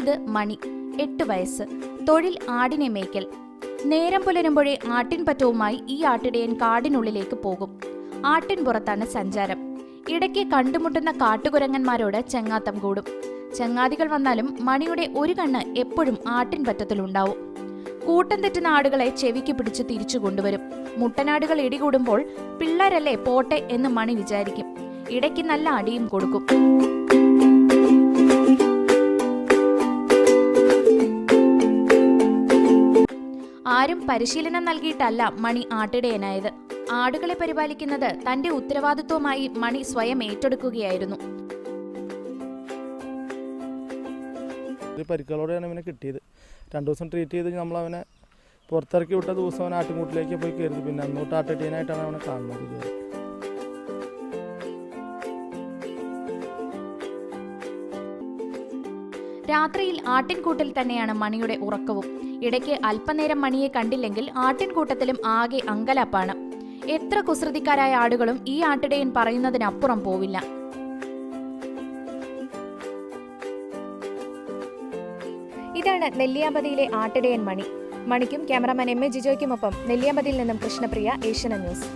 ഇത് മണി എട്ട് വയസ്സ്. തൊഴിൽ ആടിനെ മേയ്ക്കൽ. നേരം പുലരുമ്പോഴേ ആട്ടിൻപറ്റവുമായി ഈ ആട്ടിടയൻ കാടിനുള്ളിലേക്ക് പോകും. ആട്ടിൻ പുറത്താണ് സഞ്ചാരം. ഇടയ്ക്ക് കണ്ടുമുട്ടുന്ന കാട്ടുകുരങ്ങന്മാരോട് ചെങ്ങാത്തം കൂടും. ചങ്ങാതികൾ വന്നാലും മണിയുടെ ഒരു കണ്ണ് എപ്പോഴും ആട്ടിൻപറ്റത്തിലുണ്ടാവും കൂട്ടം തെറ്റുന്ന ആടുകളെ ചെവിക്ക് പിടിച്ച് തിരിച്ചു കൊണ്ടുവരും. മുട്ടനാടുകൾ ഇടികൂടുമ്പോൾ പിള്ളേരല്ലേ പോട്ടെ എന്ന് മണി വിചാരിക്കും. ഇടയ്ക്ക് നല്ല അടിയും കൊടുക്കും. ആരും പരിശീലനം നൽകിയിട്ടല്ല മണി ആട്ടിടയനായത്. ആടുകളെ പരിപാലിക്കുന്നത് തന്റെ ഉത്തരവാദിത്വമായി മണി സ്വയം ഏറ്റെടുക്കുകയായിരുന്നു. പരിക്കുകളോടെയാണ് ഇവനെ കിട്ടിയത്. രണ്ട് ദിവസം ട്രീറ്റ് ചെയ്ത് നമ്മൾ അവനെ പുറത്തിറക്കി വിട്ട ദിവസം അവൻ ആട്ടുംകൂട്ടിലേക്ക് പോയി കയറി പിന്നെ അന്നോട്ട് ആട്ടട്ടീനായിട്ടാണ് അവനെ കാണുന്നത് രാത്രിയിൽ ആട്ടിൻകൂട്ടിൽ തന്നെയാണ് മണിയുടെ ഉറക്കവും. ഇടയ്ക്ക് അല്പനേരം മണിയെ കണ്ടില്ലെങ്കിൽ ആട്ടിൻകൂട്ടത്തിലും ആകെ അങ്കലാപ്പാണ്. എത്ര കുസൃതിക്കാരായ ആടുകളും ഈ ആട്ടിടയൻ പറയുന്നതിനപ്പുറം പോവില്ല. ഇതാണ് നെല്ലിയാമ്പതിയിലെ ആട്ടിടയൻ മണി. മണിക്കും ക്യാമറാമാൻ എം എ ജിജോയ്ക്കുമൊപ്പം നെല്ലിയാമ്പതിയിൽ നിന്നും കൃഷ്ണപ്രിയ ഏഷ്യന ന്യൂസ്.